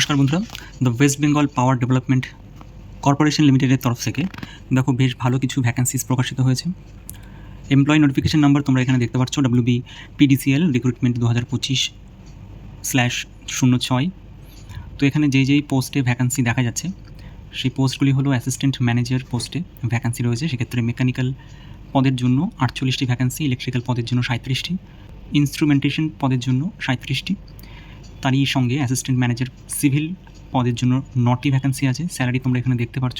নমস্কার বন্ধুরা। The West Bengal power development corporation লিমিটেডের তরফ থেকে দেখো বেশ ভালো কিছু ভ্যাকেন্সিস প্রকাশিত হয়েছে। এমপ্লয় নোটিফিকেশন নাম্বার তোমরা এখানে দেখতে পাচ্ছ ডাব্লিউবি পিডিসিএল রিক্রুটমেন্ট দু হাজার পঁচিশ স্ল্যাশ শূন্য ছয়। তো এখানে যেই যেই পোস্টে ভ্যাকান্সি দেখা যাচ্ছে, সেই পোস্টগুলি হলো অ্যাসিস্ট্যান্ট ম্যানেজার পোস্টে ভ্যাকান্সি রয়েছে। সেক্ষেত্রে মেকানিক্যাল পদের জন্য আটচল্লিশটি ভ্যাকান্সি ইলেকট্রিক্যাল পদের জন্য সাঁত্রিশটি ইনস্ট্রুমেন্টেশন পদের জন্য সাঁত্রিশটি তারই সঙ্গে অ্যাসিস্ট্যান্ট ম্যানেজার সিভিল পদের জন্য নটি ভ্যাকেন্সি আছে। স্যালারি তোমরা এখানে দেখতে পাচ্ছ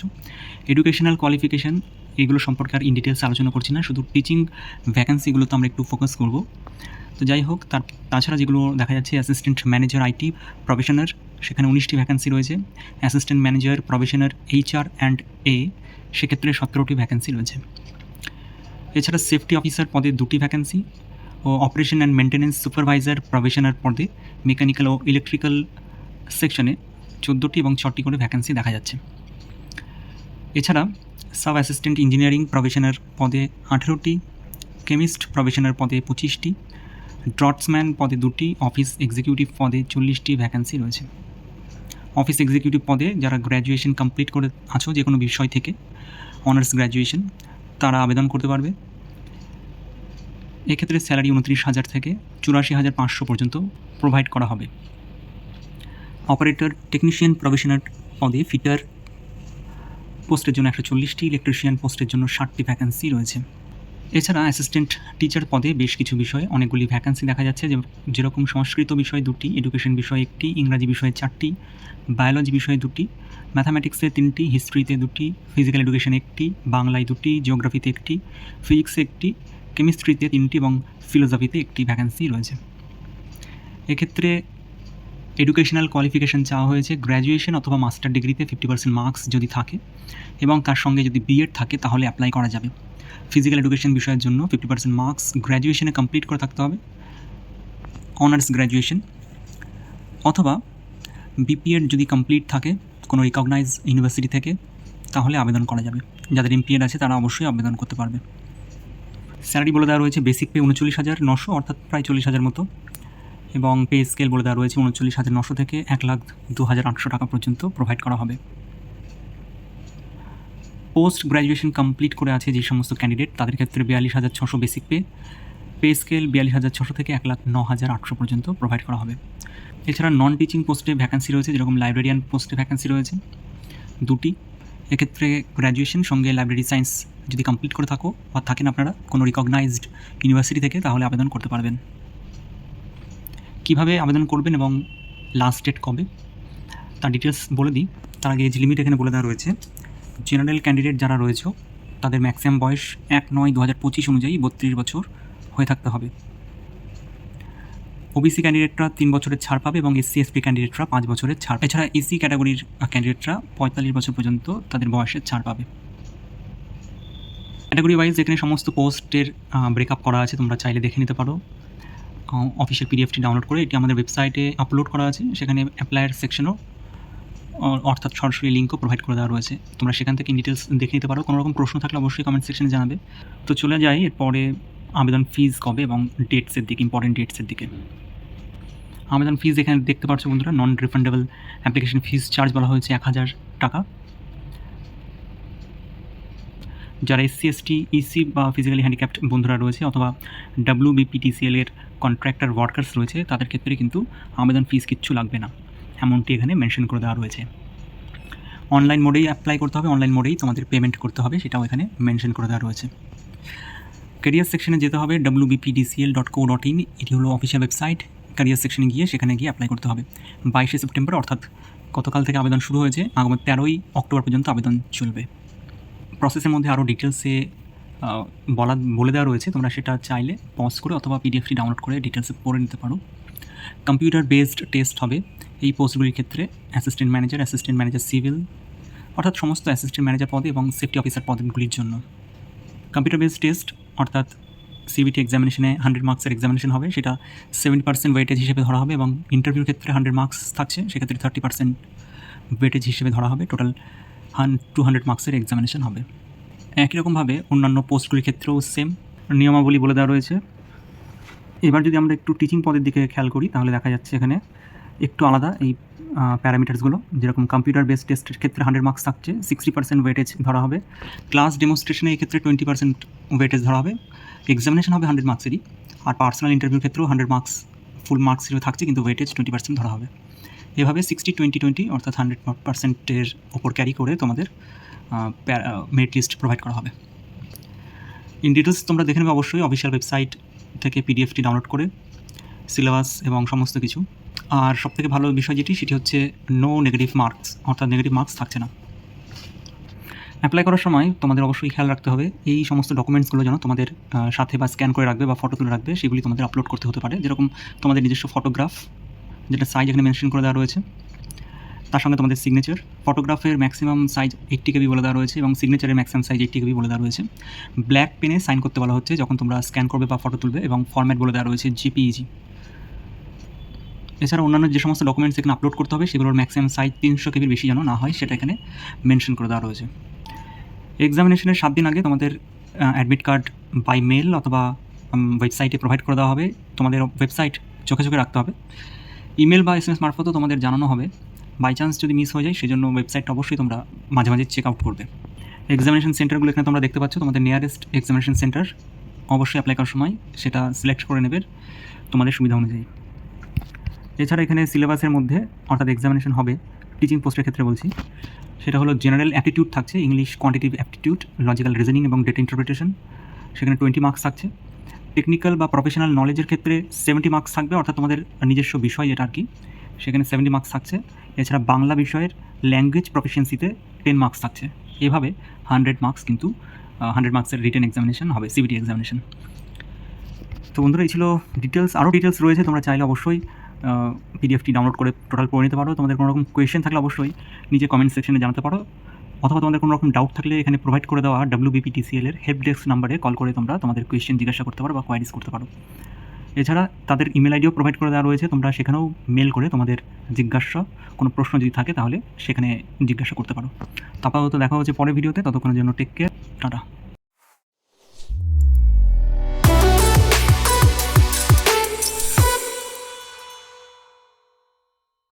এডুকেশনাল কোয়ালিফিকেশান এগুলো সম্পর্কে আর ইন ডিটেলস আলোচনা করছি না। শুধু টিচিং ভ্যাকেন্সিগুলো তো আমরা একটু ফোকাস করব। তো যাই হোক, তার, তাছাড়া যেগুলো দেখা যাচ্ছে অ্যাসিস্ট্যান্ট ম্যানেজার আইটি প্রফেশনার সেখানে উনিশটি ভ্যাকেন্সি রয়েছে। Assistant manager professional HR and এ সেক্ষেত্রে সতেরোটি ভ্যাকেন্সি রয়েছে। এছাড়া সেফটি অফিসার পদে দুটি vacancy O operation and maintenance supervisor professional পদে মেকানিক্যাল ও ইলেকট্রিক্যাল সেকশনে চোদ্দোটি এবং ছটি করে ভ্যাকেন্সি দেখা যাচ্ছে। এছাড়া সাব অ্যাসিস্ট্যান্ট ইঞ্জিনিয়ারিং প্রফেশনার পদে আঠেরোটি কেমিস্ট প্রফেশনার পদে পঁচিশটি ড্রটসম্যান পদে দুটি অফিস এক্সিকিউটিভ পদে চল্লিশটি ভ্যাকেন্সি রয়েছে। অফিস এক্সিকিউটিভ পদে যারা গ্র্যাজুয়েশন কমপ্লিট করে আছো যে কোনো বিষয় থেকে অনার্স গ্র্যাজুয়েশন তারা আবেদন করতে পারবে। এক্ষেত্রে স্যালারি উনত্রিশ হাজার থেকে চুরাশি হাজার পাঁচশো পর্যন্ত প্রোভাইড করা হবে। অপারেটর টেকনিশিয়ান প্রফেশনার পদে ফিটার পোস্টের জন্য একশো চল্লিশটি ইলেকট্রিশিয়ান পোস্টের জন্য ষাটটি ভ্যাকেন্সি রয়েছে। এছাড়া অ্যাসিস্ট্যান্ট টিচার পদে বেশ কিছু বিষয়ে অনেকগুলি ভ্যাকেন্সি দেখা যাচ্ছে। যেরকম সংস্কৃত বিষয় দুটি এডুকেশন বিষয়ে একটি, ইংরাজি বিষয়ে চারটি বায়োলজি বিষয়ে দুটি ম্যাথামেটিক্সে তিনটি হিস্ট্রিতে দুটি ফিজিক্যাল এডুকেশন একটি, বাংলায় দুটি জিওগ্রাফিতে একটি ফিজিক্সে একটি কেমিস্ট্রিতে তিনটি এবং ফিলোসফিতে একটি ভ্যাকেন্সি রয়েছে। এক্ষেত্রে এডুকেশনাল কোয়ালিফিকেশান চাওয়া হয়েছে গ্র্যাজুয়েশন অথবা মাস্টার ডিগ্রিতে ফিফটি পার্সেন্ট মার্কস যদি থাকে এবং তার সঙ্গে যদি বিএড থাকে তাহলে অ্যাপ্লাই করা যাবে। ফিজিক্যাল এডুকেশন বিষয়ের জন্য ফিফটি পার্সেন্ট মার্কস গ্র্যাজুয়েশনে কমপ্লিট করে থাকতে হবে। অনার্স গ্র্যাজুয়েশন অথবা বিপিএড যদি কমপ্লিট থাকে কোনো রিকগনাইজ ইউনিভার্সিটি থেকে তাহলে আবেদন করা যাবে। যাদের এমপিএড আছে তারা অবশ্যই আবেদন করতে পারবে। স্যালারি বলে দেওয়া রয়েছে বেসিক পে উনচল্লিশ হাজার নশো, অর্থাৎ প্রায় চল্লিশ হাজার মতো। এবং পে স্কেল বলে দেওয়া রয়েছে উনচল্লিশ হাজার নশো থেকে এক লাখ দু হাজার আটশো টাকা পর্যন্ত প্রোভাইড করা হবে। পোস্ট গ্র্যাজুয়েশন কমপ্লিট করে আছে যে সমস্ত ক্যান্ডিডেট তাদের ক্ষেত্রে বিয়াল্লিশ হাজার ছশো বেসিক পে পে স্কেল বিয়াল্লিশ হাজার ছশো থেকে এক লাখ ন হাজার আটশো পর্যন্ত প্রোভাইড করা হবে। এছাড়া নন টিচিং পোস্টে ভ্যাকান্সি রয়েছে, যেরকম লাইব্রেরিয়ান পোস্টে ভ্যাকান্সি রয়েছে, দুটি। এক্ষেত্রে গ্র্যাজুয়েশন সঙ্গে লাইব্রেরি সায়েন্স যদি কমপ্লিট করে থাকো বা থাকেন আপনারা কোনো রিকগনাইজড ইউনিভার্সিটি থেকে, তাহলে আবেদন করতে পারবেন। কীভাবে আবেদন করবেন এবং লাস্ট ডেট কবে? তার ডিটেলস বলে দিই। তার আগে এজ লিমিট এখানে বলে দেওয়া রয়েছে। জেনারেল ক্যান্ডিডেট যারা রয়েছে, তাদের ম্যাক্সিমাম বয়স এক নয় দু হাজার পঁচিশ অনুযায়ী বত্রিশ বছর হয়ে থাকতে হবে। ওবিসি ক্যান্ডিডেটরা তিন বছরের ছাড় পাবে এবং এসসি এসপি ক্যান্ডিডেটরা পাঁচ বছরের ছাড় এছাড়া এসি ক্যাটাগরির ক্যান্ডিডেটরা পঁয়তাল্লিশ বছর পর্যন্ত তাদের বয়সের ছাড় পাবে। ক্যাটাগরি ওয়াইজ এখানে সমস্ত পোস্টের ব্রেকআপ করা আছে, তোমরা চাইলে দেখে নিতে পারো। অফিসিয়াল পিডিএফটি ডাউনলোড করে এটি আমাদের ওয়েবসাইটে আপলোড করা আছে, সেখানে অ্যাপ্লায়ার সেকশনও অর্থাৎ সরাসরি লিঙ্কও প্রোভাইড করে দেওয়া রয়েছে। তোমরা সেখান থেকে ডিটেলস দেখে নিতে পারো। কোনো রকম প্রশ্ন থাকলে অবশ্যই কমেন্ট সেকশনে জানাবে। তো চলে যাই এরপরে আবেদন ফিজ কবে এবং ডেটসের দিকে ইম্পর্টেন্ট ডেটসের দিকে। আবেদন ফিজ এখানে দেখতে পাচ্ছ বন্ধুরা non refundable application fees charge বলা হয়েছে এক হাজার টাকা। যারা এসসি এসটি ইসি বা ফিজিক্যালি হ্যান্ডিক্যাপ্ট বন্ধুরা রয়েছে অথবা ডাব্লিউ বিপিটিসিএল এর কন্ট্রাক্টর ওয়ার্কার্স রয়েছে, তাদের ক্ষেত্রে কিন্তু আবেদন ফিজ কিচ্ছু লাগবে না। এমনটি এখানে মেনশন করে দেওয়া রয়েছে। অনলাইন মোডেই অ্যাপ্লাই করতে হবে অনলাইন মোডেই তোমাদের পেমেন্ট করতে হবে, সেটাও এখানে মেনশন করে দেওয়া রয়েছে। ক্যারিয়ার সেকশনে যেতে হবে W BPDCL dot co dot in এটি হলো অফিসিয়াল ওয়েবসাইট ক্যারিয়ার সেকশনে গিয়ে সেখানে গিয়ে অ্যাপ্লাই করতে হবে। বাইশে সেপ্টেম্বর, অর্থাৎ গতকাল থেকে আবেদন শুরু হয়েছে, আগামী তেরোই অক্টোবর পর্যন্ত আবেদন চলবে। প্রসেসের মধ্যে আরও ডিটেলসে বলা, বলে দেওয়া রয়েছে। তোমরা সেটা চাইলে পজ করে অথবা পিডিএফটি ডাউনলোড করে ডিটেলসে পড়ে নিতে পারো। কম্পিউটার বেসড টেস্ট হবে। এই পোস্টগুলির ক্ষেত্রে assistant manager assistant manager civil অর্থাৎ সমস্ত অ্যাসিস্ট্যান্ট ম্যানেজার পদে এবং সেফটি অফিসার পদগুলির জন্য। কম্পিউটার বেসড টেস্ট অর্থাৎ সিবিটি এক্সামিনেশনে হান্ড্রেড মার্কসের এক্সামিনেশন হবে। সেটা সেভেন্টি পার্সেন্ট ওয়েটেজ হিসেবে ধরা হবে এবং ইন্টারভিউর ক্ষেত্রে হান্ড্রেড মার্কস থাকছে। সেক্ষেত্রে থার্টি পার্সেন্ট ওয়েটেজ হিসেবে ধরা হবে। টোটাল হান টু হান্ড্রেড মার্কসের এক্সামিনেশন হবে। একই রকমভাবে অন্যান্য পোস্টগুলির ক্ষেত্রেও সেম নিয়মাবলী বলে দেওয়া রয়েছে। এবার যদি আমরা একটু টিচিং পদের দিকে খেয়াল করি, তাহলে দেখা যাচ্ছে এখানে একটু আলাদা এই প্যারামিটার্সগুলো যেরকম কম্পিউটার বেসড টেস্টের ক্ষেত্রে হান্ড্রেড মার্কস থাকছে সিক্সটি পার্সেন্ট ওয়েটেজ ধরা হবে। ক্লাস ডেমনস্ট্রেশনে ক্ষেত্রে টোয়েন্টি পার্সেন্ট ওয়েটেজ ধরা হবে। এক্সামিনেশন হবে হান্ড্রেড মার্কসেরই আর পার্সোনাল ইন্টারভিউর ক্ষেত্রেও হান্ড্রেড মার্কস ফুল মার্কস থাকছে, কিন্তু ওয়েটেজ টোয়েন্টি পার্সেন্ট ধরা হবে। এভাবে সিক্সটি টোয়েন্টি টোয়েন্টি অর্থাৎ হান্ড্রেড পার্সেন্টের ওপর ক্যারি করে তোমাদের মেরিট লিস্ট প্রোভাইড করা হবে। ইন ডিটেলস তোমরা দেখে নেবে অবশ্যই অফিসিয়াল ওয়েবসাইট থেকে পিডিএফটি ডাউনলোড করে সিলেবাস এবং সমস্ত কিছু। আর সবথেকে ভালো বিষয় যেটি, সেটি হচ্ছে নো নেগেটিভ মার্কস অর্থাৎ নেগেটিভ মার্কস থাকছে না। অ্যাপ্লাই করার সময় তোমাদের অবশ্যই খেয়াল রাখতে হবে, এই সমস্ত ডকুমেন্টসগুলো যেন তোমাদের সাথে বা স্ক্যান করে রাখবে বা ফটো তুলে রাখবে, সেগুলি তোমাদের আপলোড করতে হতে পারে। যেরকম তোমাদের নিজস্ব ফটোগ্রাফ যেটা সাইজ এখানে মেনশন করে দেওয়া রয়েছে। তার সঙ্গে তোমাদের সিগনেচার ফটোগ্রাফের ম্যাক্সিমাম সাইজ এইটটি কেবি বলে দেওয়া রয়েছে এবং সিগনেচারের ম্যাক্সিমাম সাইজ এইটটি কেবি বলে দেওয়া রয়েছে। ব্ল্যাক পেনে সাইন করতে বলা হচ্ছে যখন তোমরা স্ক্যান করবে বা ফটো তুলবে এবং ফর্ম্যাট বলে দেওয়া রয়েছে জিপিইজি এছাড়া অন্যান্য যে সমস্ত ডকুমেন্টস এখানে আপলোড করতে হবে, সেগুলোর ম্যাক্সিমাম সাইজ তিনশো কেবির বেশি যেন না হয়, সেটা এখানে মেনশন করে দেওয়া রয়েছে। এক্সামিনেশনের সাত দিন আগে তোমাদের অ্যাডমিট কার্ড বাই মেল অথবা ওয়েবসাইটে প্রোভাইড করে দেওয়া হবে। তোমাদের ওয়েবসাইট চোখে চোখে রাখতে হবে। ইমেল বা এস এম এস মারফতও তোমাদের জানানো হবে। বাই চান্স যদি মিস হয়ে যায়, সেজন্য ওয়েবসাইটটা অবশ্যই তোমরা মাঝে মাঝে চেক আউট করবে। এক্সামিনেশন সেন্টারগুলো এখানে তোমরা দেখতে পাচ্ছ, তোমাদের নিয়ারেস্ট এক্সামিনেশন সেন্টার অবশ্যই অ্যাপ্লাই করার সময় সেটা সিলেক্ট করে নেবে, তোমাদের সুবিধা অনুযায়ী। এছাড়া এখানে সিলেবাসের মধ্যে অর্থাৎ এক্সামিনেশন হবে টিচিং পোস্টের ক্ষেত্রে বলছি। সেটা হলো জেনারেল অ্যাপটিটিউড থাকছে English quantitative aptitude logical reasoning এবং ডেটা ইন্টারপ্রিটেশন সেখানে টোয়েন্টি মার্কস থাকছে। টেকনিক্যাল বা প্রফেশনাল নলেজের ক্ষেত্রে সেভেন্টি মার্কস থাকবে, অর্থাৎ তোমাদের নিজস্ব বিষয় যেটা আর কি। সেখানে সেভেন্টি মার্কস থাকছে। এছাড়া বাংলা বিষয়ের ল্যাঙ্গুয়েজ প্রফিসিয়েন্সিতে টেন মার্কস থাকছে। এভাবে হান্ড্রেড মার্কস কিন্তু হান্ড্রেড মার্কসের রিটেন এক্সামিনেশন হবে সিবিটি এক্সামিনেশন তো বন্ধুরা, এই ছিল ডিটেলস আরও ডিটেলস রয়েছে, তোমরা চাইলে অবশ্যই পিডিএফটি ডাউনলোড করে টোটাল পড়ে নিতে পারো। তোমাদের কোনো রকম কোয়েশ্চেন থাকলে অবশ্যই নিজে কমেন্ট সেকশনে জানাতে পারো। অথবা তোমাদের কোনো রকম ডাউট থাকলে এখানে প্রোভাইড করে দেওয়া ডাব্লিউবিপিটিসিএল এর হেল্প ডেস্ক নাম্বারে কল করে তোমরা তোমাদের কোয়েশ্চেন জিজ্ঞাসা করতে পারো বা কোয়ারিজ করতে পারো। এছাড়া তাদের ইমেল আইডিও প্রোভাইড করে দেওয়া রয়েছে, তোমরা সেখানেও মেল করে তোমাদের জিজ্ঞাসা, কোনো প্রশ্ন যদি থাকে তাহলে সেখানে জিজ্ঞাসা করতে পারো। তারপর দেখা হচ্ছে পরের ভিডিওতে ততক্ষণের জন্য টেক কেয়ার টাটা।